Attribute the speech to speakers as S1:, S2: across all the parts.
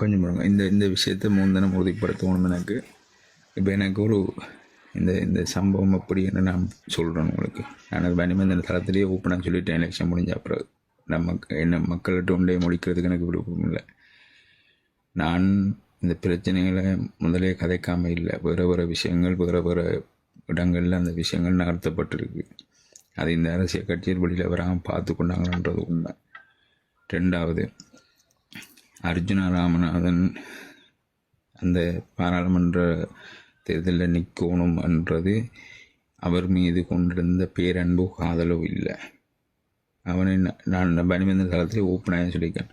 S1: கொஞ்சம் பாருங்க. இந்த இந்த விஷயத்தை மூந்தனம் உறுதிப்படுத்தணும் எனக்கு. இப்போ எனக்கு ஒரு இந்த இந்த சம்பவம் அப்படின்னு நான் சொல்கிறேன் உங்களுக்கு. நான் அது இந்த தளத்திலேயே ஓப்பனாக சொல்லிட்டேன். எலெக்ஷன் முடிஞ்ச அப்புறம் நம்ம என்ன மக்கள்கிட்ட ஒன்றே முடிக்கிறதுக்கு எனக்கு விருப்பம் இல்லை. நான் இந்த பிரச்சனைகளை முதலே கதைக்காம இல்லை. வேறு வேறு விஷயங்கள் வேறு வேறு இடங்களில் அந்த விஷயங்கள் நகர்த்தப்பட்டிருக்கு. அது இந்த அரசியல் கட்சியில் வெளியில் வராமல் பார்த்து கொண்டாங்கன்றது உண்மை. ரெண்டாவது அர்ஜுனா ராமநாதன் அந்த பாராளுமன்ற தேர்தலில் நிற்கணும் என்றது அவர் மீது கொண்டிருந்த பேரன்போ காதலோ இல்லை. அவனை ந- நான் பனிமந்த காலத்தில் ஓப்பனாக சொல்லியிருக்கேன்.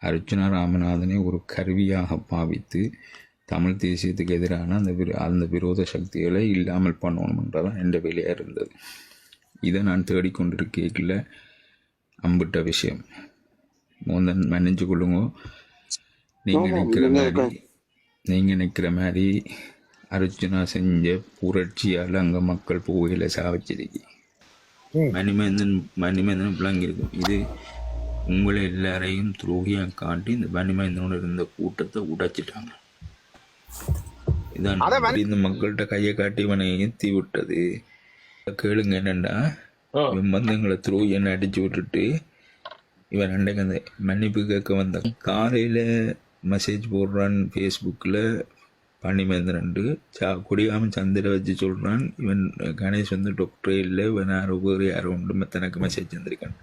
S1: அர்ஜுனா ராமநாதனை ஒரு கருவியாக பாவித்து தமிழ் தேசியத்துக்கு எதிரான அந்த விரோ அந்த விரோத சக்திகளை இல்லாமல் பண்ணணுன்றதான் என் வேலையாக இருந்தது. இதை நான் தேடிக்கொண்டிருக்கல அம்பிட்ட விஷயம். மோந்தன் மன்னிச்சு கொள்ளுங்க. நீங்கள் நினைக்கிற மாதிரி. நீங்கள் நினைக்கிற மாதிரி அர்ஜுனா செஞ்ச புரட்சியால் அங்கே மக்கள் போகையில் சாவச்சிருக்கு. மணிமேந்தன் மணிமேந்தன் விளங்கியிருக்கும் இது உங்களை எல்லாரையும் துரோகியாக காட்டி இந்த மணிமேந்தனோட இருந்த கூட்டத்தை உடைச்சிட்டாங்க. இதான் இந்த மக்கள்கிட்ட கையை காட்டி இவனை ஏற்றி விட்டது. கேளுங்க என்னண்டா இவன் வந்து எங்களை துரோகியன்னு அடிச்சு விட்டுட்டு இவன் அன்றைக்கு அந்த மன்னிப்பு கேட்க வந்த காலையில் மெசேஜ் போடுறான் ஃபேஸ்புக்கில் பன்னிமேந்திரன்ட்டு சா கொடியாமன் சந்திர வச்சு சொல்கிறான் இவன் கணேஷ் வந்து டாக்டரே இல்லை இவன் யாரோ வேறு யாரோ உண்டு தனக்கு மெசேஜ் வந்திருக்கான்.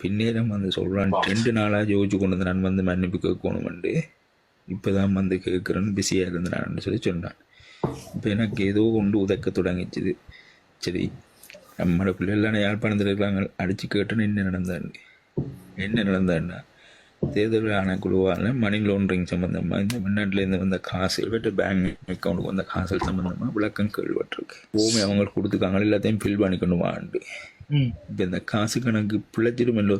S1: பின்னேரம் வந்து சொல்கிறான் ரெண்டு நாளாக யோசிச்சு கொண்டு வந்து நான் வந்து மன்னிப்பு கேட்கணுமெண்டு. இப்போ தான் வந்து கேட்குறேன்னு பிஸியாக இருந்தேன் சொல்லி சொன்னான். இப்போ எனக்கு ஏதோ ஒன்று உதைக்க தொடங்கிச்சுது. சரி நம்மளோட பிள்ளைகள்லாம் யாழ்ப்பாணத்தில் இருக்கிறாங்க அடித்து கேட்டோன்னு என்ன நடந்தாண்டு என்ன நடந்தாண்டா தேர்தல் ஆணைக்குழுவால் மணி லாண்ட்ரிங் சம்மந்தமாக இந்த வெளிநாட்டிலேருந்து வந்த காசு வெட்டு பேங்க் அக்கௌண்ட்டுக்கு வந்த காசல் சம்மந்தமாக விளக்கம் கேள்விப்பட்டிருக்கு. ஓமே அவங்க கொடுத்துருக்காங்க எல்லாத்தையும் ஃபில் பண்ணிக்கொண்டு வாண்டு இப்போ இந்த காசு கணக்கு பிழைச்சிடுமல்லோ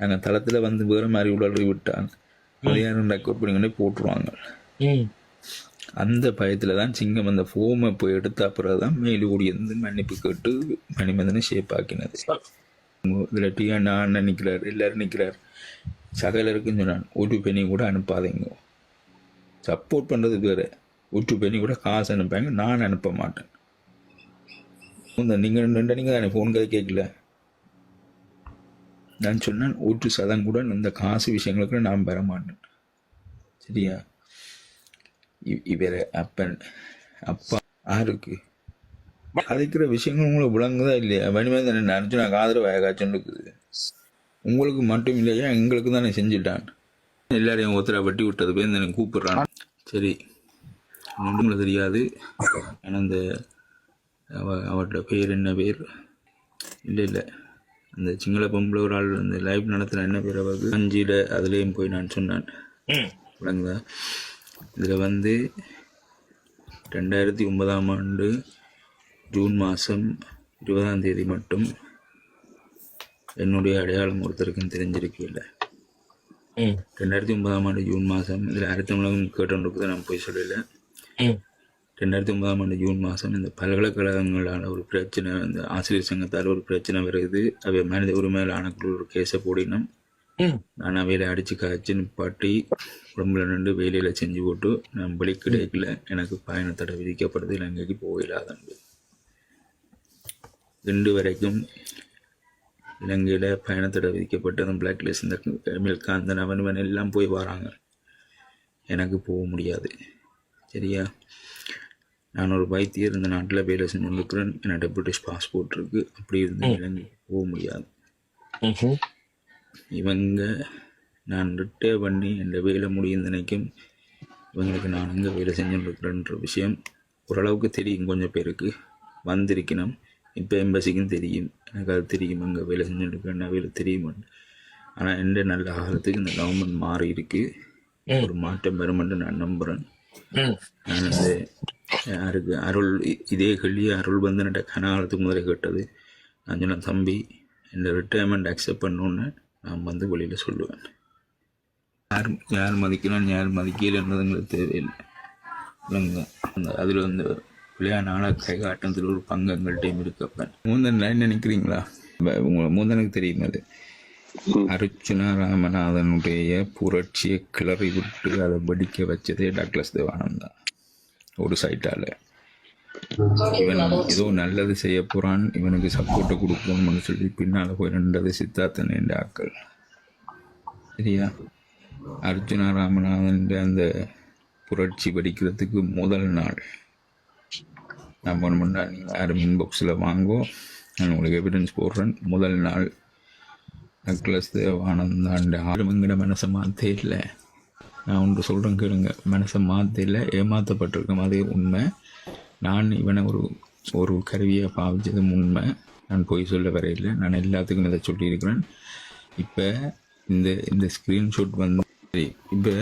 S1: நாங்கள் தளத்தில் வந்து வேறு மாதிரி உடல் யாரும் ரெக்கார்ட் பண்ணி போட்டுருவாங்க. அந்த பயத்தில் தான் சிங்கம் அந்த ஃபோமை போய் எடுத்த அப்புறம் தான் மேலு ஓடி வந்து மன்னிப்பு கேட்டு மணிமந்தனை ஷேப் ஆக்கினது. இதில் டிஆ நான் நிற்கிறார் எல்லாரும் நிற்கிறார் சகலருக்கும் சொன்னான் ஒரு பெண்ணி கூட அனுப்பாதீங்க. சப்போர்ட் பண்ணுறது வேறு. ஒற்று பெண்ணி கூட காசு அனுப்பாங்க நான் அனுப்ப மாட்டேன். இந்த நீங்கள் ரெண்டு நீங்கள் தானே ஃபோன் கதை கேட்கல நான் சொன்னேன் ஒற்று சதம் கூட இந்த காசு விஷயங்களுக்கு நான் பெற மாட்டேன். சரியா? இ- இவர் அப்பன் அப்பா யாருக்கு? கதைக்கிற விஷயங்கள் உங்களுக்கு விளங்குதா இல்லையா? வனிமே தானே நினச்சி நான் காதில் ஆகாச்சுன்னு இருக்குது. உங்களுக்கு மட்டும் இல்லையா? எங்களுக்கு தானே செஞ்சுட்டான் எல்லாரையும் ஒருத்தரை வெட்டி விட்டது பேர் எனக்கு கூப்பிடுறான் சரி உங்களுக்கு தெரியாது. ஆனால் அந்த அவ அவரோட பேர் என்ன பேர்? இல்லை இல்லை. அந்த சிங்கள பொம்பளை ஒரு ஆள் அந்த லைவ் நடத்துகிற என்ன பேர் அவருக்கு? அஞ்சில் அதுலேயும் போய் நான் சொன்னேன். விளங்குதா? இதில் வந்து ரெண்டாயிரத்தி ஒன்பதாம் ஆண்டு ஜூன் மாதம் இருபதாம் தேதி மட்டும் என்னுடைய அடையாளம் ஒருத்தருக்கும் தெரிஞ்சிருக்கல ரெண்டாயிரத்தி ஒன்பதாம் ஆண்டு ஜூன் மாதம் இதில் அடுத்தவங்களும் கேட்டவங்களுக்கு நான் போய் சொல்லல. ரெண்டாயிரத்தி ஒன்பதாம் ஆண்டு ஜூன் மாதம் இந்த பல்கலைக்கழகங்களால் ஒரு பிரச்சனை இந்த ஆசிரியர் சங்கத்தால் ஒரு பிரச்சனை வருது. அவை மனித உரிமையில் ஆணைக்குழு ஒரு கேஸை போடினோம். நான் அவையில் அடித்து காய்ச்சி நிப்பாட்டி உடம்புல நின்று வேலையில் செஞ்சு போட்டு நான் பலி கிடைக்கல எனக்கு பயணத்தடை விதிக்கப்படுது இலங்கைக்கு போயிடாதண்டு இன்று வரைக்கும் இலங்கையில் பயணத்தடை விதிக்கப்பட்டு அந்த பிளாக் லிஸ்ட் இந்த மில்காந்தன் அவன் இவன் எல்லாம் போய் வராங்க. எனக்கு போக முடியாது. சரியா? நான் ஒரு வைத்தியர் இந்த நாட்டில் வேலை செஞ்சுருக்கிறேன் என்னோட பிரிட்டிஷ் பாஸ்போர்ட் இருக்குது அப்படி இருந்து இலங்கைக்கு போக முடியாது. இவங்க நான் ரிட்டையர் பண்ணி என் வேலை முடியும் நினைக்கும் இவங்களுக்கு நான் எங்கே வேலை செஞ்சுருக்கிறேன்ற விஷயம் ஓரளவுக்கு தெரியும். கொஞ்சம் பேருக்கு வந்திருக்கணும். இப்போ எம்பசிக்கும் தெரியும். எனக்கு அது தெரியும். அங்கே வேலை செஞ்சுருக்கேன் வேலை தெரியும். ஆனால் எந்த நல்ல காலத்துக்கு இந்த கவர்மெண்ட் மாறி இருக்கு. ஒரு மாற்றம் வருமென்று நான் நம்புகிறேன் நான் அந்த யாருக்கு அருள் இதே கேள்வி அருள் வந்து என்கிட்ட கனகாலத்துக்கு முதலே கேட்டது. நான் சொன்னேன் தம்பி இந்த ரிட்டையர்மெண்ட் அக்செப்ட் பண்ணோன்னு நான் வந்து வெளியில் சொல்லுவேன். யார் யார் மதிக்கலாம் யார் மதிக்கலைன்றதுங்களுக்கு தேவையில்லை. இல்லைங்க அந்த அதில் வந்து விளையாட நாளாக கைகாட்டத்தில் ஒரு பங்கு எங்கள்கிட்டையும் இருக்கப்பேன் மூந்தன் லைன் நினைக்கிறீங்களா? உங்களை மூந்தனுக்கு தெரியும் அது? அர்ச்சுனா ராமநாதனுடைய புரட்சியை கிளறி விட்டு அதை வெடிக்க வச்சதே டக்ளஸ் தேவானந்த் ஒரு சைட்டால இவன் ஏதோ நல்லது செய்ய போறான் இவனுக்கு சப்போர்ட்டை கொடுக்கணும்னு சொல்லி பின்னால போய் நின்றது சித்தார்த்தன் என்ற ஆக்கள் சரியா? அர்ஜுனா ராமநாதன் அந்த புரட்சி வெடிக்கிறதுக்கு முதல் நாள். நான் போன முன்னா நீங்கள் யாரும் இன்பாக்ஸில் வாங்கோ. நான் உங்களுக்கு எவிடன்ஸ் போடுறேன். முதல் நாள் நெக்லஸ் தேவானந்தாண்ட ஆறு எங்கட மனசை மாற்றே இல்லை. நான் ஒன்று சொல்கிறேன் கேளுங்க. மனசை மாற்ற இல்லை. ஏமாற்றப்பட்டிருக்கேன் அதே உண்மை. நான் இவனை ஒரு ஒரு கருவியை பாவிச்சதும் உண்மை. நான் பொய் சொல்ல வரையில்லை நான் எல்லாத்துக்கும் இதை சொல்லியிருக்கிறேன். இப்போ இந்த இந்த ஸ்க்ரீன்ஷாட் வந்து இப்போ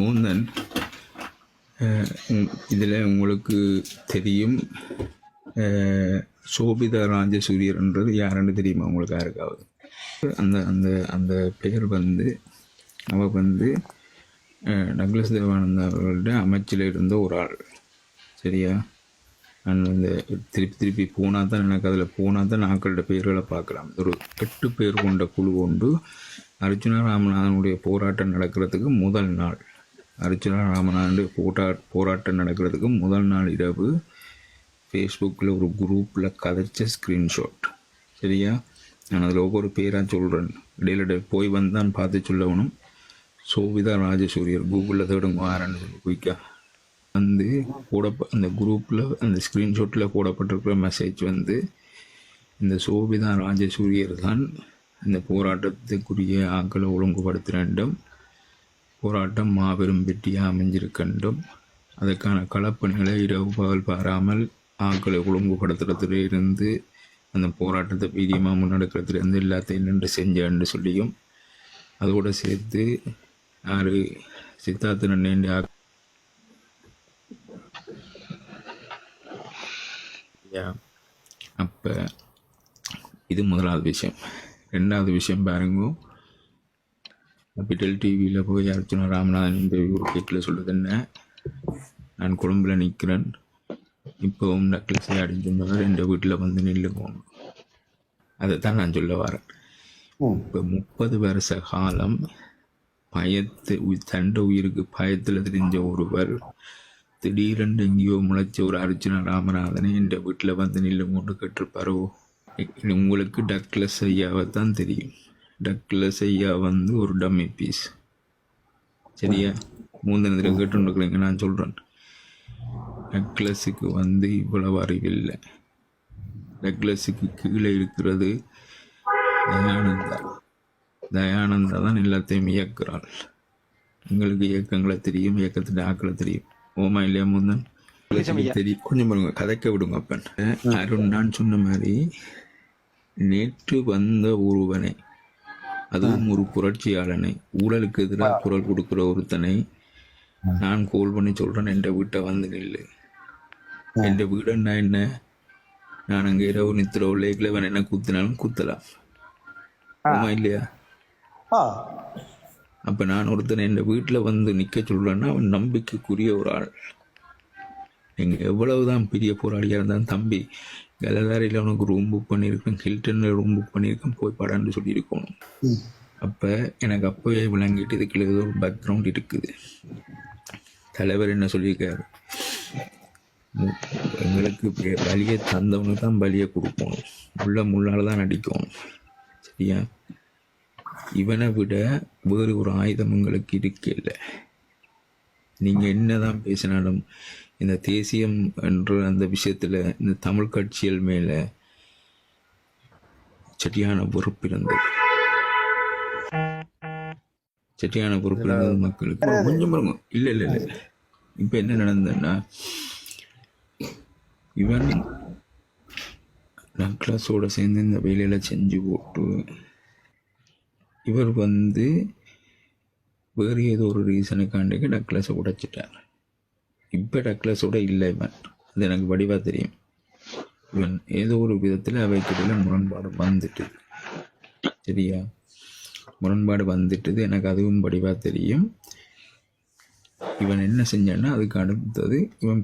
S1: மூந்தன் இதில் உங்களுக்கு தெரியும். சோபிதா ராஜசூரியர்ன்றது யாருன்னு தெரியுமா உங்களுக்கு யாருக்காவது? அந்த அந்த அந்த பெயர் வந்து அவள் வந்து அஹ், டக்ளஸ் தேவானந்தா அவர்கள்ட்ட அமைச்சில் இருந்த ஒரு ஆள். சரியா? அந்த அந்த திருப்பி திருப்பி போனால் தான் எனக்கு அதில் போனால் தான் நாக்களோட பெயர்களை பார்க்கலாம். ஒரு எட்டு பேர் கொண்ட குழு கொண்டு அர்ஜுனா ராமநாதனுடைய போராட்டம் நடக்கிறதுக்கு முதல் நாள். அர்ஜுனா ராமநாதனுடைய போட்டா போராட்டம் நடக்கிறதுக்கு முதல் நாள் இரவு ஃபேஸ்புக்கில் ஒரு குரூப்பில் கதைச்ச ஸ்க்ரீன்ஷாட் சரியா? நான் அதில் ஒவ்வொரு பேராக சொல்கிறேன் இடையில போய் வந்தான் பார்த்து சொல்லவனும் சோபிதா ராஜசூரியர் கூகுளில் தேடுங்க ஆரன்னு சொல்லி குயிக்கா. வந்து போட அந்த குரூப்பில் அந்த ஸ்க்ரீன்ஷாட்டில் போடப்பட்டிருக்கிற மெசேஜ் வந்து இந்த சோபிதா ராஜசூரியர் தான் இந்த போராட்டத்துக்குரிய ஆக்களை ஒழுங்குபடுத்த வேண்டும் போராட்டம் மாபெரும் வெற்றியாக அமைஞ்சிருக்கண்டும் அதற்கான களப்பணிகளை இரவு பகல் பாராமல் ஆக்களை ஒழுங்குபடுத்துறதுல இருந்து அந்த போராட்டத்தை வீரியமாக முன்னெடுக்கிறதுல இருந்து எல்லாத்தையும் நின்று செஞ்சேன்னு சொல்லியும் அதோடு சேர்த்து யாரு சித்தார்த்தன் நேண்டி அப்போ இது முதலாவது விஷயம். ரெண்டாவது விஷயம் பாருங்க. கேபிட்டல் டிவியில் போய் அர்ச்சனா ராமநாதன் இந்த ஒரு கேட்டில் சொல்லுது என்ன? நான் கொழும்பில் நிற்கிறேன் இப்போவும் நெக்லஸை அடிஞ்சுன்னவர் எங்கள் வீட்டில் வந்து நில்லுங்கோங்க அதை தான் நான் சொல்ல வரேன். இப்போ முப்பது வருஷ காலம் பயத்து தண்ட உயிருக்கு பயத்தில் தெரிஞ்ச ஒருவர் திடீரென்று எங்கேயோ முளைச்ச ஒரு அர்ஜுன ராமநாதனை என்ற வீட்டில் வந்து நில்லு கொண்டு கேட்டிருப்பாரோ? உங்களுக்கு டக்ளஸ் ஐயாவை தான் தெரியும். டக்ளஸ் ஐயா வந்து ஒரு டம்மி பீஸ் சரியா? மூந்தனத்தில் கேட்டுருக்கலைங்க நான் சொல்கிறேன் டக்ளஸுக்கு வந்து இவ்வளவு அறிவில்லை டக்ளஸுக்கு கீழே இருக்கிறது தயானந்தா. தயானந்தா தான் எல்லாத்தையும் இயக்குறாள். எங்களுக்கு இயக்கங்களை தெரியும் இயக்கத்தின் ஆக்களை தெரியும். ஓமா இல்லையா முந்தன் தெரியும். கொஞ்சம் பாருங்க கதைக்க விடுங்க அப்பன். அருண் நான் சொன்ன மாதிரி நேற்று வந்த ஒருவனை அதுவும் ஒரு புரட்சியாளனை ஊழலுக்கு எதிராக குரல் கொடுக்கிற ஒருத்தனை நான் கோல் பண்ணி சொல்றேன் என் வீட்டை வந்து நில்லு. என் வீடுன்னா என்ன? நான் அங்கே இரவு நித்திர லேக்கில் அவன் என்ன குத்தினாலும் குத்தலாம். ஆமா இல்லையா? அப்ப நான் ஒருத்தன் என் வீட்டுல வந்து நிக்க சொல்றேன்னா அவன் நம்பிக்கைக்குரிய ஒரு ஆள். நீங்க எவ்வளவுதான் பெரிய போராளியா இருந்தாலும் தம்பி கலதாரியில் உனக்கு ரூம் புக் பண்ணியிருக்கேன். ஹில்டன்ல ரூம் புக் பண்ணியிருக்கேன். போய் படான்னு சொல்லியிருக்கணும். அப்ப எனக்கு அப்பவே விளங்கிட்டு இதுக்குள்ள ஏதோ ஒரு பேக்ரவுண்ட் இருக்குது. தலைவர் என்ன சொல்லியிருக்காரு? எங்களுக்கு பலியை தந்தவனுக்கு தான் பலியை கொடுக்கணும். முள்ள முள்ளால தான் அடிக்கணும். சரியா? இவனை விட வேறு ஒரு ஆயுதம் உங்களுக்கு இருக்கல நீங்க என்னதான் பேசினாலும் இந்த தேசியம் என்ற அந்த விஷயத்துல இந்த தமிழ் கட்சிகள் மேல செட்டியான பொறுப்பு இருந்தது செட்டியான பொறுப்பு இருந்தது மக்களுக்கு. கொஞ்சம் இல்ல இல்ல இல்ல. இப்ப என்ன நடந்ததுன்னா இவன் நக்லஸோட சேர்ந்து இந்த வேலையில செஞ்சு போட்டு இவர் வந்து வேறு ஏதோ ஒரு ரீசனுக்காண்டிக்கு டக்ளஸை உடைச்சிட்டார். இப்போ டக்ளஸோட இல்லை இவன். அது எனக்கு வடிவாக தெரியும். இவன் ஏதோ ஒரு விதத்தில் அவைக்கிடையில் முரண்பாடு வந்துட்டு. சரியா? முரண்பாடு வந்துட்டுது. எனக்கு அதுவும் வடிவாக தெரியும். இவன் என்ன செஞ்சான்னா அதுக்கு அடுத்தது இவன்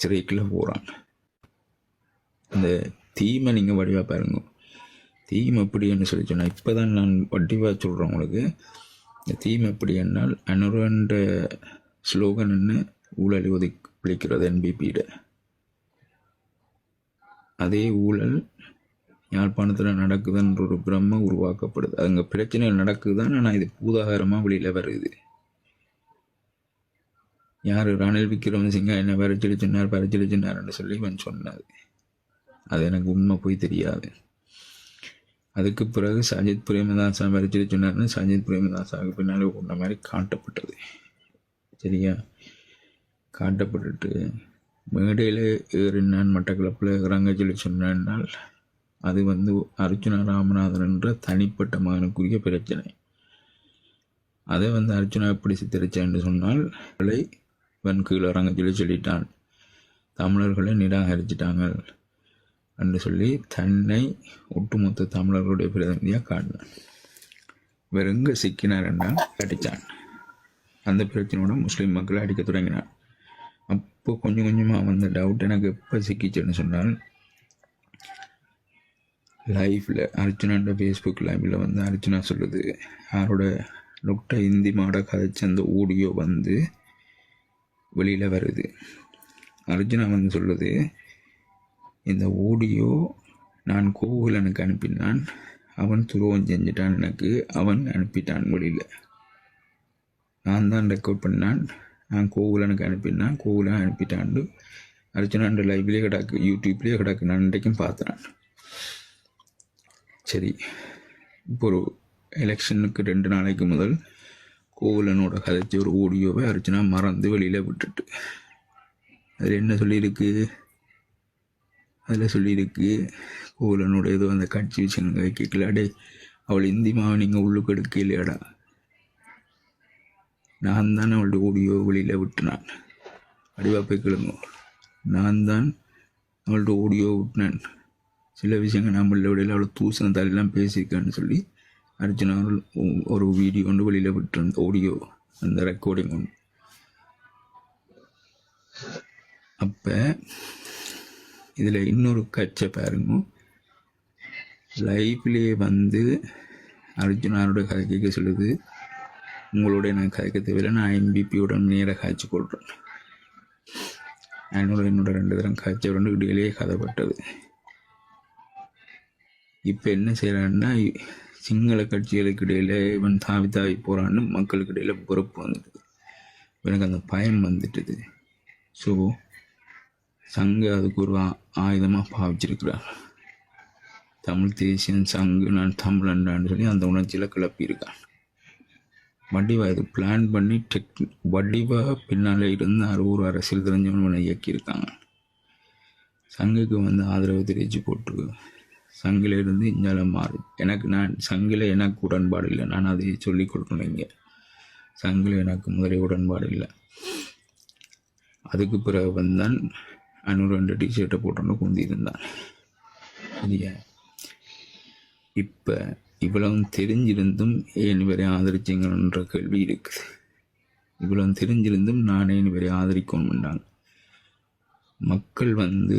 S1: சிறைக்குள்ள போகிறான் அந்த தீமை நீங்கள் வடிவாக பாருங்க. தீம் எப்படின்னு சொல்லி சொன்னால் இப்போ தான் நான் வடிவாக சொல்கிறேன் உங்களுக்கு. இந்த தீம் எப்படி என்னால் அனுரன்ற ஸ்லோகன் என்ன? ஊழல் பிழைக்கிறது என்பிபியிட அதே ஊழல் யாழ்ப்பாணத்தில் நடக்குதுன்ற ஒரு பிரம்ம உருவாக்கப்படுது. அங்கே பிரச்சனைகள் நடக்குதுதான் ஆனால் இது பூதாகாரமாக வெளியில் வருது. யார் ரணில் விக்ரமசிங்கா என்ன வரைச்சலி சொன்னார் வரைச்சலி சொன்னார்னு சொல்லி இவன் சொன்னார். அது எனக்கு உண்மை போய் தெரியாது. அதுக்கு பிறகு சஜித் பிரேமதாசா வரைச்சலி சொன்னார்னு சஜித் பிரேமதாசாவுக்கு பின்னால் உள்ள மாதிரி காட்டப்பட்டது. சரியா? காட்டப்பட்டுட்டு மேடையில் ஏறினான் மட்டக்களப்பில் இறங்க சொல்லி சொன்னால் அது வந்து அர்ச்சுனா ராமநாதன் என்ற தனிப்பட்ட மகனுக்குரிய பிரச்சனை. அதை வந்து அர்ஜுனா எப்படி சித்தரிச்சான்னு சொன்னால் அவளை இவன் கீழே இறங்க சொல்லி சொல்லிட்டான். தமிழர்களை நிராகரிச்சிட்டாங்க என்று சொல்லி தன்னை ஒட்டுமொத்த தமிழர்களுடைய பிரதிநிதியாக காட்டினான். இவர் எங்கே சிக்கினார் என்றால் அடித்தான் அந்த பிரச்சனையோட முஸ்லீம் மக்களை அடிக்க தொடங்கினான். அப்போ கொஞ்சம் கொஞ்சமாக வந்த டவுட் எனக்கு எப்போ சிக்கிச்சுன்னு சொன்னால் லைஃப்பில் அர்ஜுனாண்ட ஃபேஸ்புக் லைவில் வந்து அர்ஜுனா சொல்லுது யாரோட லுக்ட இந்தி மாட கதைச்ச அந்த ஆடியோ வந்து வெளியில் வருது. அர்ஜுனா வந்து சொல்லுது இந்த ஆடியோ நான் கோகுலனுக்கு அனுப்பினான் அவன் துரோகம் செஞ்சிட்டான் எனக்கு அவன் அனுப்பிட்டான் வெளியில். நான் தான் ரெக்கார்ட் பண்ணான் நான் கோகுலனுக்கு அனுப்பினான். கோகுலன் அனுப்பிட்டான்னு அர்ஜுனாண்ட லைவ்லேயே கிடக்கு யூடியூப்லேயே கிடக்கு. நான் இன்றைக்கும் பார்த்தேன் சரி. இப்போ ஒரு எலெக்ஷனுக்கு ரெண்டு நாளைக்கு முதல் கோவலனோட கதைச்சி ஒரு ஆடியோவை அர்ச்சனா மறந்து வெளியில் விட்டுட்டு. அதில் என்ன சொல்லியிருக்கு? அதில் சொல்லியிருக்கு கோவலனோட ஏதோ அந்த கட்சி விஷயங்க கேட்கல. அடே அவள் இந்தி மாவை நீங்கள் உள்ளுக்கு எடுக்கலையாடா? நான் தான் அவளுடைய ஓடியோ வெளியில் விட்டுனான். அடிவா போய் கிளம்பும் நான் தான் அவள்கிட்ட ஓடியோ விட்டினேன். சில விஷயங்கள் நம்மள வெளியில் அவ்வளோ தூசணம் தலையெல்லாம் பேசியிருக்கான்னு சொல்லி அர்ஜுனா அவர்கள் ஒரு வீடியோ ஒன்று வெளியில் விட்டுருந்த ஆடியோ அந்த ரெக்கார்டிங் ஒன்று. அப்போ இதில் இன்னொரு கட்சை பாருங்க. லைஃப்லேயே வந்து அர்ஜுனாரோட கதை கேட்க சொல்லுது. உங்களோட நான் கதைக்க தேவையில்லை. நான் எம்பிபியுடன் நேராக காய்ச்சி கொள்கிறேன் என்னோட என்னோட ரெண்டு தரம் காய்ச்சல் ரெண்டு இடையிலேயே கதைப்பட்டது இப்போ என்ன செய்கிறான்னா சிங்கள கட்சிகளுக்கு இடையில இவன் தாவி தாவி போகிறான்னு மக்களுக்கு இடையில பொறுப்பு வந்துடுது. எனக்கு அந்த பயம் வந்துட்டுது. ஸோ சங்கு அதுக்கு ஒரு ஆ- ஆயுதமாக பாவிச்சிருக்கிறார் தமிழ் தேசியன் சங்கு நான் தமிழன்றான்னு சொல்லி அந்த உணர்ச்சியில் கிளப்பியிருக்கான் வடிவா இது பிளான் பண்ணி டெக் வடிவா பின்னால் இருந்து அறுபது அரசியல் தெரிஞ்சவனை இயக்கியிருக்காங்க. சங்குக்கு வந்து ஆதரவு தெரிவித்து போட்டு சங்கில இருந்து இஞ்சால மாறு. எனக்கு நான் சங்கில எனக்கு உடன்பாடு இல்லை. நான் அதை சொல்லிக் கொடுக்கணும் இங்கே. சங்கில எனக்கு முதலே உடன்பாடு இல்லை. அதுக்கு பிறகு வந்தான் அன்னூறு ரெண்டு டிஷர்ட்டை போட்டோன்னு குந்தியிருந்தான். சரியா? இப்போ இவ்வளவு தெரிஞ்சிருந்தும் ஏன் இவரை ஆதரிச்சிங்கன்ற கேள்வி இருக்குது. இவ்வளவு தெரிஞ்சிருந்தும் நானே இவரை ஆதரிக்கணும்ன்றாங்க மக்கள் வந்து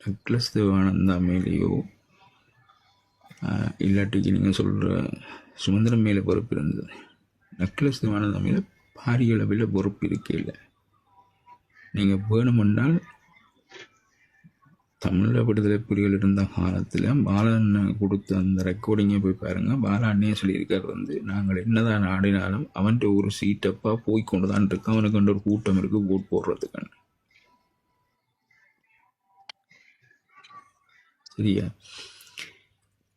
S1: நக்லஸ் தேவானந்தா மேலேயோ இல்லாட்டிக்கு நீங்கள் சொல்கிற சுதந்திரம் மேலே பொறுப்பு இருந்தது. நக்லஸ் தேவானந்தா மேலே பாரிய அளவில் பொறுப்பு இருக்கே இல்லை. நீங்கள் வேணுமென்றால் தமிழ் விடுதலை புலிகள் இருந்த காலத்தில் பாலன் கொடுத்த அந்த ரெக்கார்டிங்கை போய் பாருங்கள் பாலாண்ணே சொல்லியிருக்கார் வந்து நாங்கள் என்னதான் ஆடினாலும் அவன்கிட்ட ஒரு சீட்டப்பாக போய் கொண்டு தான் இருக்கு. அவனுக்கு ஒரு கூட்டம் இருக்குது ஓட் போடுறதுக்கான சரியா?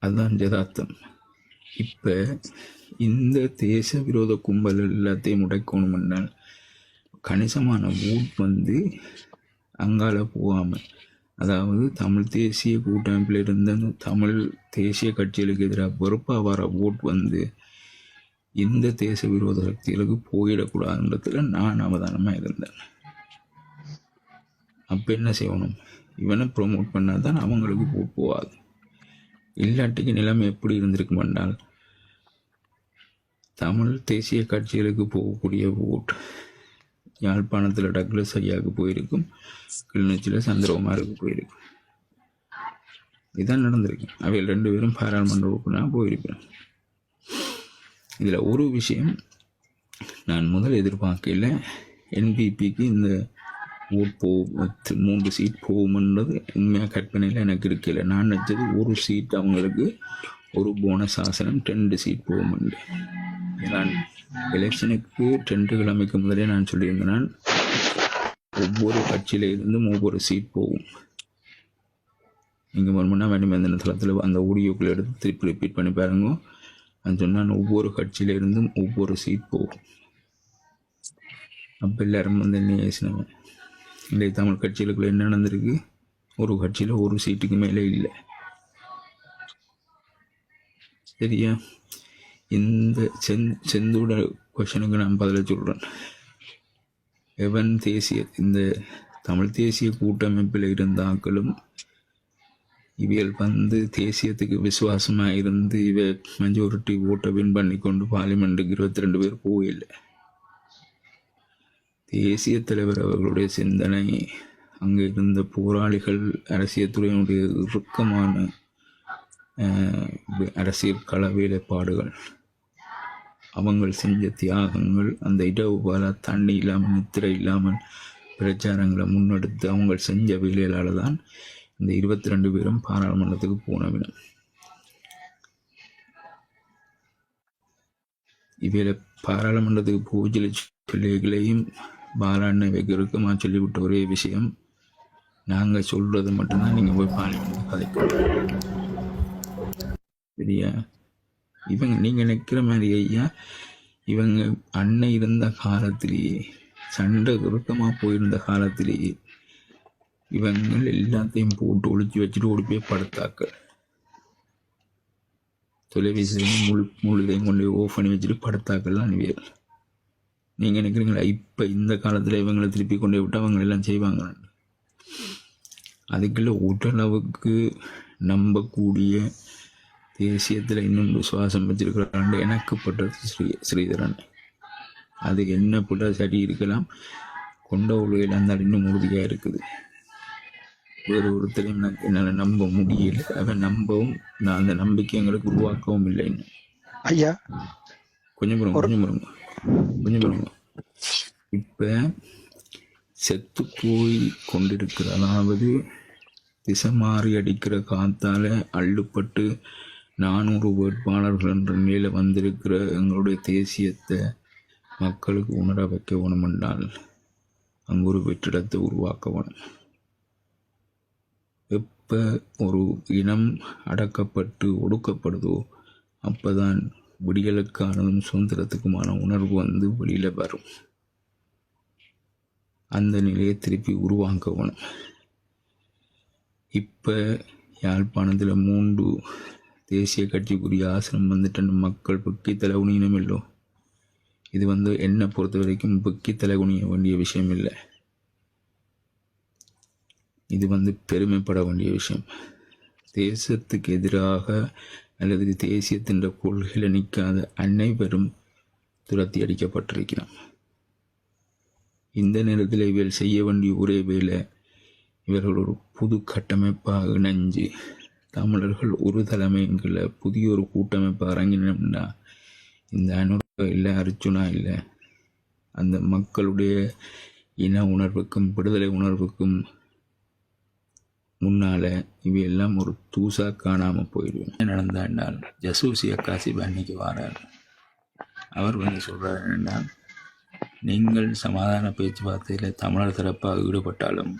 S1: அதுதான் ஜதார்த்தம் இப்போ இந்த தேச விரோத கும்பல் எல்லாத்தையும் முடக்கணும்னால் கணிசமான ஓட் வந்து அங்கால போகாமல் அதாவது தமிழ் தேசிய கூட்டமைப்பில் இருந்த அந்த தமிழ் தேசிய கட்சிகளுக்கு எதிராக வெறுப்பாக வர ஓட் வந்து இந்த தேச விரோத சக்திகளுக்கு போயிடக்கூடாதுன்றதுல நான் அவதானமாக இருந்தேன். அப்போ என்ன செய்யணும்? இவனை ப்ரொமோட் பண்ணால் தான் அவங்களுக்கு ஓட் போகாது. இல்லாட்டிக்கு நிலைமை எப்படி இருந்திருக்கும் என்றால் தமிழ் தேசிய கட்சிகளுக்கு போகக்கூடிய ஓட் யாழ்ப்பாணத்தில் டக்ளஸ் ஐயாவுக்கு போயிருக்கும். கிளிநொச்சியில் சந்திரகுமாருக்கு போயிருக்கும். இதுதான் நடந்திருக்கு அவையில் ரெண்டு பேரும் பாராளுமன்ற உறுப்பினராக போயிருக்கிறேன் இதில் ஒரு விஷயம் நான் முதல் எதிர்பார்க்கல என்பிபிக்கு இந்த ஓட் போ மூன்று சீட் போகும்ன்றது உண்மையாக கற்பனையில் எனக்கு இருக்கல. நான் நினச்சது ஒரு சீட் அவங்களுக்கு ஒரு போனஸ் ஆசனம் ரெண்டு சீட் போகும்ண்டு நான் எலெக்ஷனுக்கு ரெண்டு கிழமைக்கு முதலே நான் சொல்லியிருந்தேன் நான் ஒவ்வொரு கட்சியில இருந்தும் ஒவ்வொரு சீட் போகும். நீங்கள் மறுமணா வேணுமே தளத்தில் அந்த ஆடியோக்குள்ள எடுத்து திருப்பி ரிப்பீட் பண்ணி பாருங்க. நான் சொன்னால் ஒவ்வொரு கட்சியில இருந்தும் ஒவ்வொரு சீட் போகும். அப்போ எல்லாரும் வந்து என்ன பேசினவன் இல்லை தமிழ் கட்சிகளுக்குள்ள என்ன நடந்திருக்கு? ஒரு கட்சியில் ஒரு சீட்டுக்கு மேலே இல்லை. சரியா? இந்த செந் செந்தூட கொஷனுக்கு நான் பதில சொல்கிறேன் எவன் தேசிய இந்த தமிழ் தேசிய கூட்டமைப்பில் இருந்த ஆக்களும் இவியல் வந்து தேசியத்துக்கு விசுவாசமாக இருந்து இவ மெஜாரிட்டி ஓட்டை வின் பண்ணி கொண்டு பார்லிமெண்ட்டுக்கு இருபத்தி ரெண்டு பேர் போகல. தேசிய தலைவர் அவர்களுடைய சிந்தனை அங்கே இருந்த போராளிகள் அரசியல் துறையினுடைய இறுக்கமான அரசியல் கள வேலைப்பாடுகள். அவங்கள் செஞ்ச தியாகங்கள் அந்த இடவு போல தண்ணி இல்லாமல் நித்திரை இல்லாமல் பிரச்சாரங்களை முன்னெடுத்து அவங்க செஞ்ச வேலையால் தான் இந்த இருபத்தி ரெண்டு பேரும் பாராளுமன்றத்துக்கு போனவினம். இவையில் பாராளுமன்றத்துக்கு பூஜை பிள்ளைகளையும் பாலாண்ணை வைக்கிறதுக்குமா சொல்லிவிட்ட ஒரே விஷயம் நாங்கள் சொல்றது மட்டும்தான். நீங்கள் போய் பார்லிமெண்ட் கதைக்கணும் சரியா இவங்க நீங்கள் நிற்கிற மாதிரி ஐயா இவங்க அன்னை இருந்த காலத்திலேயே சண்டை விருத்தமாக போயிருந்த காலத்திலேயே இவங்க எல்லாத்தையும் போட்டு ஒளிச்சு வச்சுட்டு ஓடி போய் படுத்தாக்க தொலைபேசியும் முழு முழுதையும் கொண்டு போய் ஓஃப் பண்ணி வச்சுட்டு படுத்தாக்கள்லாம் அனுப்பியல் நீங்கள் நினைக்கிறீங்களா இப்போ இந்த காலத்தில் இவங்களை திருப்பி கொண்டு போய் விட்டு அவங்க எல்லாம் செய்வாங்க அதுக்குள்ள ஓரளவுக்கு நம்பக்கூடிய தேசியத்தில் இன்னும் விசுவாசம் வச்சிருக்கிறாண்டு எனக்கு பட்டது ஸ்ரீ ஸ்ரீதரன். அது என்ன போட்டா சரி இருக்கலாம். கொண்ட உலகில் இருந்தால் இன்னும் உறுதியாக இருக்குது. வேறு ஒருத்தரையும் நான் என்னால் நம்ப முடியல. அவன் நம்பவும் நான் அந்த நம்பிக்கை எங்களுக்கு உருவாக்கவும் இல்லை. இன்னும்
S2: ஐயா
S1: கொஞ்சம் பாருங்க கொஞ்சம் பாருங்க கொஞ்சம் பாருங்க இப்போ செத்து போய் கொண்டிருக்கிற அதாவது திசை மாறி அடிக்கிற காத்தால அள்ளுப்பட்டு நானூறு வேட்பாளர்கள் என்ற நிலையில் வந்திருக்கிற எங்களுடைய தேசியத்தை மக்களுக்கு உணர வைக்க வேணுமென்றால் அங்கு ஒரு வெற்றிடத்தை உருவாக்க வேணும். எப்போ ஒரு இனம் அடக்கப்பட்டு ஒடுக்கப்படுதோ அப்போதான் விடியலுக்கானதும் சுதந்திரத்துக்குமான உணர்வு வந்து வெளியில் வரும். அந்த நிலையை திருப்பி உருவாக்க வேணும். இப்போ யாழ்ப்பாணத்தில் மூன்று தேசிய கட்சிக்குரிய ஆசனம் வந்துட்டு மக்கள் புக்கி தலைகுனியினும் இல்லோ இது வந்து என்னை பொறுத்த வரைக்கும் புக்கி தலைகுனிய வேண்டிய விஷயம் இல்லை இது வந்து பெருமைப்பட வேண்டிய விஷயம். தேசத்துக்கு எதிராக அல்லது தேசியத்தின் கொள்கையில் நிற்காத அனைவரும் துரத்தி அடிக்கப்பட்டிருக்கிறான் இந்த நேரத்தில் இவர்கள் செய்ய வேண்டிய ஒரே வேலை இவர்கள் ஒரு புது கட்டமைப்பாக இணைஞ்சு தமிழர்கள் ஒரு தலைமைங்கிற புதிய ஒரு கூட்டமைப்பு இறங்கினோம்னா இந்த அனுர இல்லை அர்ஜுனா இல்லை அந்த மக்களுடைய இன உணர்வுக்கும் விடுதலை உணர்வுக்கும் முன்னால இவையெல்லாம் ஒரு தூசா காணாம போயிடுவோம் என்ன நடந்தா என்றால் ஜசூசி அக்காசி அன்னைக்கு வாரார். அவர் வந்து சொல்றார் என்னென்னால் நீங்கள் சமாதான பேச்சுவார்த்தையில் தமிழர் தரப்பாக ஈடுபட்டாலும்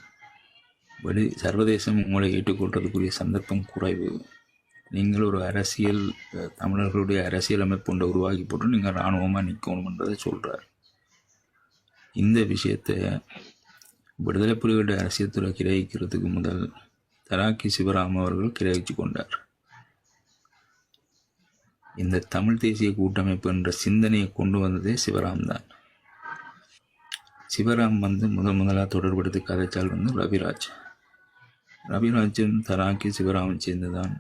S1: வெளி சர்வதேசம் உங்களை ஏற்றுக்கொள்றதுக்குரிய சந்தர்ப்பம் குறைவு. நீங்கள் ஒரு அரசியல் தமிழர்களுடைய அரசியல் அமைப்பு ஒன்றை உருவாக்கி போட்டு நீங்கள் இராணுவமாக நிற்கணும்ன்றதை சொல்கிறார் இந்த விஷயத்தை விடுதலை புலிகளுடைய அரசியல் துறை கிரகிக்கிறதுக்கு முதல் தராக்கி சிவராம் அவர்கள் கிரகிச்சு கொண்டார். இந்த தமிழ் தேசிய கூட்டமைப்பு என்ற சிந்தனையை கொண்டு வந்ததே சிவராம் தான். சிவராம் வந்து முதன் முதலாக தொடர்படுத்தி கதைச்சால் வந்து ரவிராஜ். ரவிராஜன் தராக்கி சிவராமன் சேர்ந்து தான்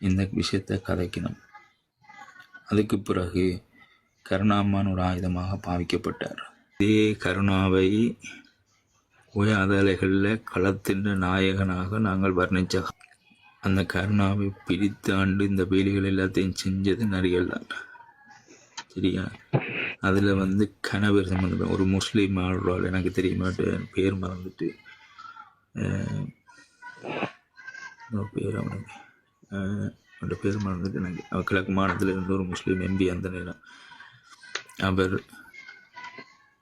S1: இந்த விஷயத்தை கதைக்கணும். அதுக்கு பிறகு கருணாமான் ஒரு ஆயுதமாக பாவிக்கப்பட்டார். இதே கருணாவை உயாதலைகளில் களத்தின் நாயகனாக நாங்கள் வர்ணித்த அந்த கருணாவை பிரித்து ஆண்டு இந்த வேலைகள் எல்லாத்தையும் செஞ்சது நரிகள் தான். சரியா? அதில் வந்து கணவர் சம்மந்தப்பட்ட ஒரு முஸ்லீம் ஆள்றாள் எனக்கு தெரியுமா பேர் மறந்துட்டு பேர் அவனுக்கு அவனோட பேர் மறந்துட்டு எனக்கு அவர் கிழக்கு மாநிலத்தில் இருந்த ஒரு முஸ்லீம் எம்பி அந்த நேரம். அவர்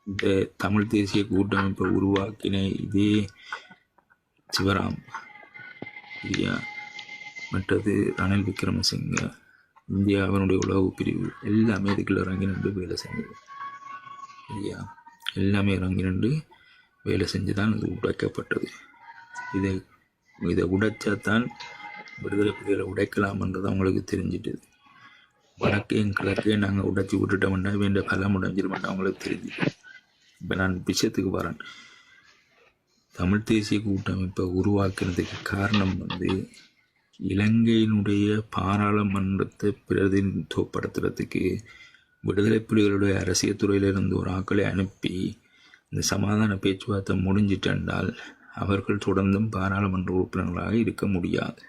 S1: இந்த தமிழ் தேசிய கூட்டமைப்பை உருவாக்கின இதே சிவராம். ஐயா மற்றது ரணில் விக்ரமசிங்க இந்தியாவினுடைய உளவு பிரிவு எல்லாமே இதுக்குள்ள இறங்கி நின்று வேலை செஞ்சது. ஐயா எல்லாமே இறங்கி நின்று வேலை செஞ்சு தான் இது உடைக்கப்பட்டது. இதை இதை உடைச்சா தான் விடுதலை புலிகளை உடைக்கலாம்ன்றது அவங்களுக்கு தெரிஞ்சிட்டது. வடக்கையும் கிழக்கையும் நாங்கள் உடைச்சி விட்டுட்டோம்னா வேண்டிய பலம் உடைஞ்சிருமென்று அவங்களுக்கு தெரிஞ்சு இப்போ நான் விஷயத்துக்கு வரேன். தமிழ் தேசிய கூட்டமைப்பை உருவாக்குறதுக்கு காரணம் வந்து இலங்கையினுடைய பாராளுமன்றத்தை பிரதிநிதித்துவப்படுத்துறதுக்கு விடுதலை புலிகளுடைய அரசியல் துறையிலிருந்து ஒரு ஆட்களை அனுப்பி இந்த சமாதான பேச்சுவார்த்தை முடிஞ்சிட்டென்றால் அவர்கள் தொடர்ந்தும் பாராளுமன்ற உறுப்பினர்களாக இருக்க முடியாது.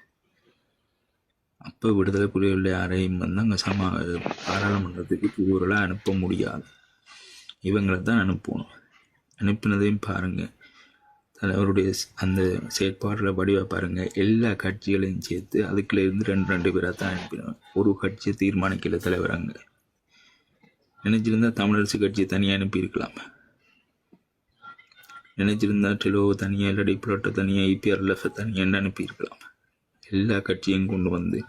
S1: அப்போ விடுதலை புலிகளுடைய அறையும் வந்து அங்கே சமா பாராளுமன்றத்துக்கு புதுவர்களை அனுப்ப முடியாது. இவங்களை தான் அனுப்பணும். அனுப்பினதையும் பாருங்கள் தலைவருடைய அந்த செயற்பாட்டில் வடிவை பாருங்கள் எல்லா கட்சிகளையும் சேர்த்து அதுக்குள்ளே இருந்து ரெண்டு ரெண்டு பேராக தான் அனுப்பினோம். ஒரு கட்சியை தீர்மானிக்கல தலைவர் அங்கே. நினைச்சிருந்தா தமிழரசு கட்சியை தனியாக அனுப்பியிருக்கலாம். நினைச்சிருந்தா டெலோவை தனியாக இல்லாட்டி புலட்டை தனியாக இபிஆர்எல்எஃப் தனியாக அனுப்பியிருக்கலாம். எல்லா கட்சியும் கொண்டு வந்து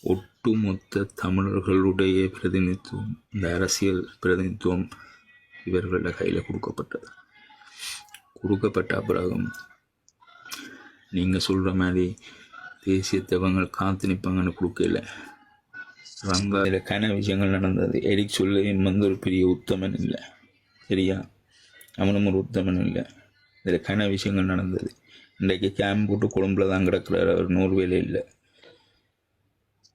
S1: ஒட்டுமொத்த தமிழர்களுடைய பிரதிநிதித்துவம் இந்த அரசியல் பிரதிநிதித்துவம் இவர்களோட கையில் கொடுக்கப்பட்டது. கொடுக்கப்பட்ட அப்புறம் நீங்கள் சொல்கிற மாதிரி தேசிய தவங்கள் காத்து நிற்பாங்கன்னு கொடுக்கல. ரங்கா இதில் கன விஷயங்கள் நடந்தது. எரிக் சொல்லையும் வந்து ஒரு பெரிய உத்தமன் இல்லை. சரியா? அவனும் ஒரு உத்தமன் இல்லை. இதில் கன விஷயங்கள் நடந்தது. இன்றைக்கு கேம்ப் போட்டு கொழும்பில் தான் கிடக்கிற ஒரு நூறு வேலை இல்லை.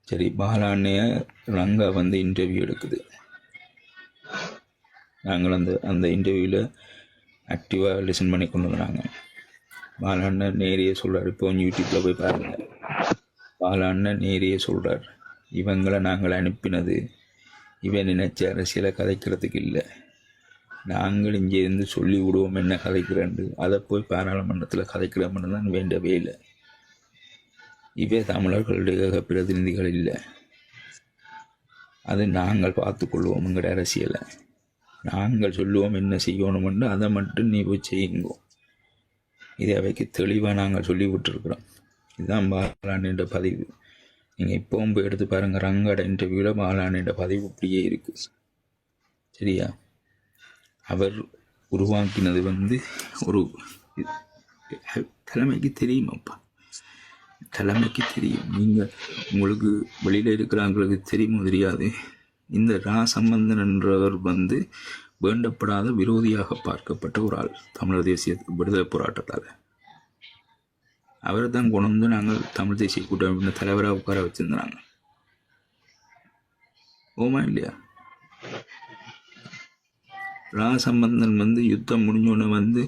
S1: சரி பாலாண்ணைய ரங்கா வந்து இன்டர்வியூ எடுக்குது. நாங்கள் அந்த அந்த இன்டர்வியூவில் ஆக்டிவாக லிசன் பண்ணி கொண்டு வராங்க. பாலாண்ணன் நேரையே சொல்கிறார் இப்போ யூடியூப்பில் போய் பாருங்கள் பாலாண்ணன் நேரையே சொல்கிறார் இவங்களை நாங்கள் அனுப்பினது. இவன் நினைச்ச அரசியலை கதைக்கிறதுக்கு இல்லை. நாங்கள் இங்கே இருந்து சொல்லி விடுவோம் என்ன கதைக்கிறேன்னு அதை போய் பாராளுமன்றத்தில் கதைக்கிறோம்னு தான் வேண்டவே இல்லை. இவே தமிழர்களுடைய பிரதிநிதிகள் இல்லை. அது நாங்கள் பார்த்துக்கொள்வோம் எங்களோட அரசியலை. நாங்கள் சொல்லுவோம் என்ன செய்யணுமென்று அதை மட்டும் நீ போய் செய்யுங்கோ. இதை அவைக்கு தெளிவாக நாங்கள் சொல்லி விட்டுருக்குறோம் இதுதான் பாலானின்ற பதிவு. நீங்கள் இப்போவும் போய் எடுத்து பாருங்கள் ரங்கட இன்டர்வியூவில் பாலானின்ற பதிவு இப்படியே இருக்குது சரியா? அவர் உருவாக்கினது வந்து ஒரு தலைமைக்கு தெரியுமாப்பா தலைமைக்கு தெரியும். நீங்கள் உங்களுக்கு வெளியில் இருக்கிறவங்களுக்கு தெரியுமோ தெரியாது. இந்த ரா சம்பந்தன் என்றவர் வந்து வேண்டப்படாத விரோதியாக பார்க்கப்பட்ட ஒரு ஆள் தமிழர் தேசிய விடுதலை போராட்டத்தால். அவரை தான் கொண்டு வந்து நாங்கள் தமிழ் தேசிய கூட்டமைப்பின் தலைவராக உட்கார வச்சிருந்தாங்க. ஓமா இல்லையா? ராசம்பந்தன் வந்து யுத்தம் முடிஞ்சோடனே வந்து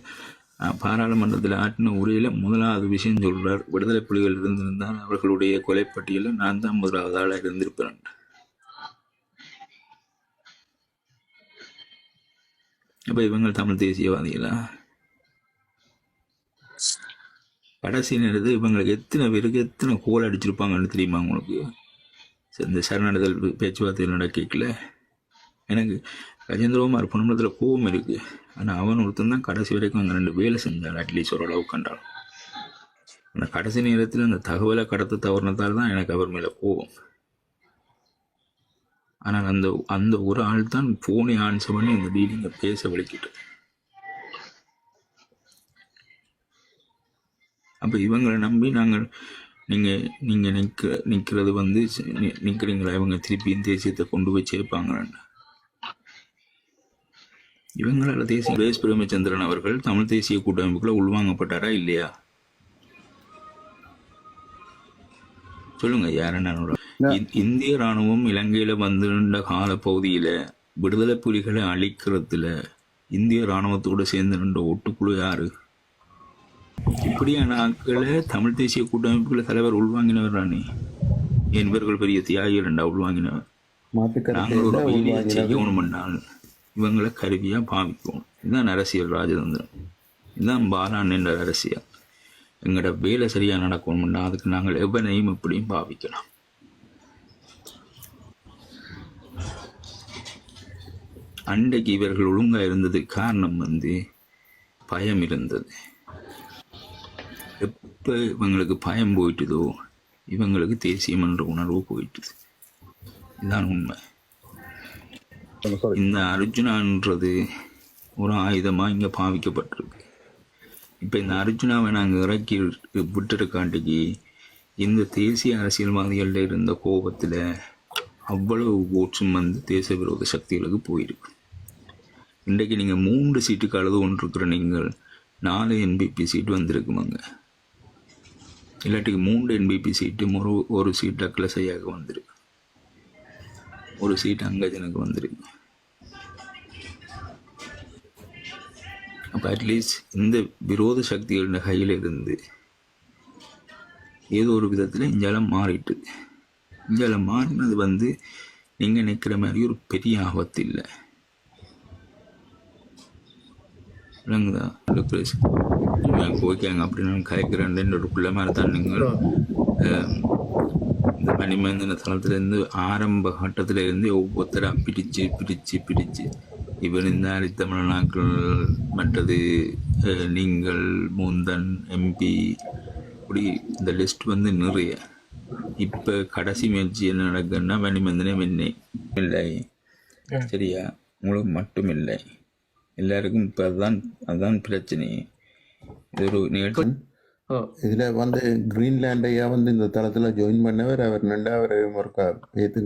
S1: பாராளுமன்றத்தில் ஆட்டின உரையில் முதலாவது விஷயம் சொல்றார். விடுதலை புலிகள் இருந்திருந்தால் அவர்களுடைய கொலைப்பட்டியலில் நான் தான் முதலாவது ஆளாக இருந்திருப்பேன். அப்போ இவங்க தமிழ் தேசியவாதிகளா? கடைசி நேரத்தில் இவங்களுக்கு எத்தனை பேருக்கு எத்தனை கோல் அடிச்சிருப்பாங்கன்னு தெரியுமா உங்களுக்கு? இந்த சரணடைதல் பேச்சுவார்த்தை நடக்கல. எனக்கு கஜேந்திரகுமார் பொண்ணுத்தில் கோவம் இருக்குது ஆனால் அவன் ஒருத்தன் தான் கடைசி வரைக்கும் அங்கே ரெண்டு வேலை செஞ்சான் அட்லீஸ்ட் ஓரளவு கண்டாள் அந்த கடைசி நேரத்தில் அந்த தகவலை கடத்த தவறினதால் தான் எனக்கு அவர் மேலே கோவம் ஆனால் அந்த அந்த ஒரு ஆள் தான் ஃபோனை ஆன்சர் பண்ணி இந்த டீலிங்கை பேச வலிக்கிட்டு. அப்போ இவங்களை நம்பி நாங்கள் நீங்கள் நீங்கள் நிற்க நிற்கிறது வந்து நிற்கிறீங்களா இவங்க திருப்பியும் தேசியத்தை கொண்டு போய் சேர்ப்பாங்கன்னு இவங்களால தேசிய சுரேஷ் பிரேமச்சந்திரன் அவர்கள் தமிழ் தேசிய கூட்டமைப்புக்குள்ள உள்வாங்கப்பட்டாரா இல்லையா? சொல்லுங்க யாரன்னு இந்திய ராணுவம் இலங்கையில வந்திருந்த கால பகுதியில விடுதலை புலிகளை அழிக்கிறதுல இந்திய ராணுவத்தோட சேர்ந்து நின்ற ஒட்டுக்குழு யாரு? இப்படியான ஆட்களை தமிழ் தேசிய கூட்டமைப்புல தலைவர் உள்வாங்கினவர் தானே. என்பவர்கள் பெரிய தியாகிகள் ரெண்டா உள்வாங்கினவர்? நாங்கள் ஒரு செய்யணும்னால் இவங்களை கருவியாக பாவிக்கணும் இதுதான் அரசியல் ராஜதந்திரம். இதுதான் பாலான் என்ற அரசியல். எங்களோட வேலை சரியாக நடக்கணும்னா அதுக்கு நாங்கள் எவனையும் எப்படியும் பாவிக்கலாம். அன்றைக்கு இவர்கள் ஒழுங்காக இருந்ததுக்கு காரணம் வந்து பயம் இருந்தது. எப்போ இவங்களுக்கு பயம் போயிட்டுதோ இவங்களுக்கு தேசியம் என்ற உணர்வு போயிட்டுது. இதுதான் உண்மை. இந்த அர்ஜுனான்றது ஒரு ஆயுதமாக இங்கே பாவிக்கப்பட்டிருக்கு. இப்போ இந்த அர்ஜுனாவை நாங்கள் இறக்கி விட்டுருக்காண்டிக்கு இந்த தேசிய அரசியல்வாதிகளில் இருந்த கோபத்தில் அவ்வளவு ஓட்ஸும் வந்து தேச விரோத சக்திகளுக்கு போயிருக்கு. இன்றைக்கு நீங்கள் மூன்று சீட்டுக்கு அழுது கொண்டிருக்கிற நீங்கள் நாலு என்பிபி சீட்டு வந்திருக்குமாங்க. இல்லாட்டிக்கு மூன்று என்பிபி சீட்டு ஒரு ஒரு சீட் அக்லசையாக வந்திருக்கு. ஒரு சீட் அங்கஜனுக்கு வந்திருக்கு. அப்போ அட்லீஸ்ட் இந்த விரோத சக்திகளோட கையில் இருந்து ஏதோ ஒரு விதத்தில் இஞ்சாலம் மாறிட்டு இஞ்சாலம் மாறினது வந்து நீங்கள் நிற்கிற மாதிரி ஒரு பெரிய ஆபத்து இல்லை விளங்குதா லுக்ரேஸ் ஓகேங்க அப்படின்னு நான் கயக்கிறேன் ஒரு பிள்ளை மாதிரி தான் நீங்கள் இந்த மணிமேந்திர தளத்திலேருந்து ஆரம்ப கட்டத்துல இருந்து ஒவ்வொருத்தராக பிரித்து பிரித்து பிரித்து இவர் இந்த அரித்தமிழ் நாட்கள் மற்றது நீங்கள் முந்தன் எம்பி இப்படி இந்த லிஸ்ட் வந்து நிறைய. இப்போ கடைசி முயற்சி என்ன நடக்குன்னா மணிமந்திரன் வெண்ணை. இல்லை. சரியா? உங்களுக்கு மட்டும் இல்லை. எல்லாருக்கும் இப்போ அதுதான் அதுதான் பிரச்சனை. இது ஒரு நிகழ்ச்சி.
S2: இதில் வந்து கிரீன்லாண்டையா வந்து இந்த தளத்தில் ஜாயின் பண்ணவர் அவர் ரெண்டாவது ஒருக்கா ஏற்றுங்க